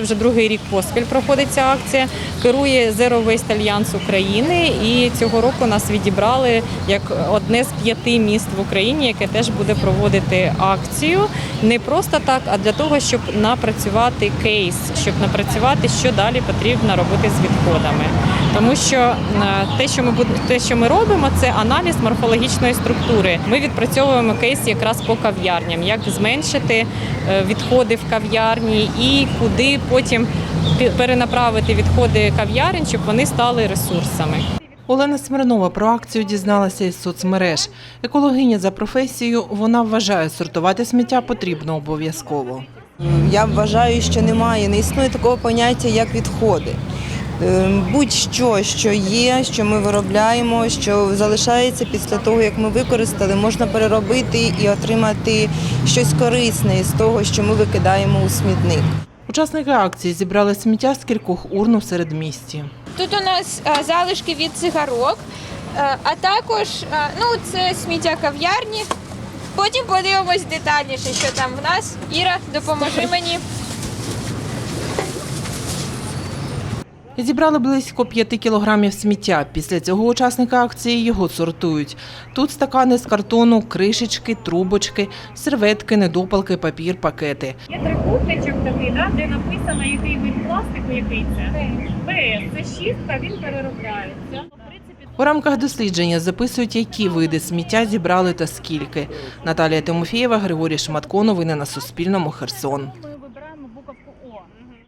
Це вже другий рік поспіль проходить ця акція. Керує Zero Waste Альянс України, і цього року нас відібрали як одне з п'яти міст в Україні, яке теж буде проводити акцію. Не просто так, а для того, щоб напрацювати кейс, щоб напрацювати, що далі потрібно робити з відходами. Тому що е, те, що ми те, що ми робимо, це аналіз морфологічної структури. Ми відпрацьовуємо кейс якраз по кав'ярням, як зменшити е, відходи в кав'ярні і куди потім перенаправити відходи кав'ярень, щоб вони стали ресурсами. Олена Смирнова про акцію дізналася із соцмереж. Екологиня за професією вона вважає, сортувати сміття потрібно обов'язково. Я вважаю, що немає, не існує такого поняття, як відходи. Е, Будь-що, що є, що ми виробляємо, що залишається після того, як ми використали, можна переробити і отримати щось корисне із того, що ми викидаємо у смітник. Учасники акції зібрали сміття з кількох урн у середмісті. Тут у нас е, залишки від цигарок, е, а також е, ну, це сміття кав'ярні. Потім подивимось детальніше, що там в нас. Іра, допоможи мені. Зібрали близько 5 кілограмів сміття. Після цього учасники акції його сортують. Тут стакани з картону, кришечки, трубочки, серветки, недопалки, папір, пакети. Є трикутничок такий, да, де написано, який вид пластику, який це. БС. Це шістка, він переробляється. Принципі, У рамках дослідження записують, які види сміття зібрали та скільки. Наталія Тимофієва, Григорій Шматко. Новини на Суспільному. Херсон.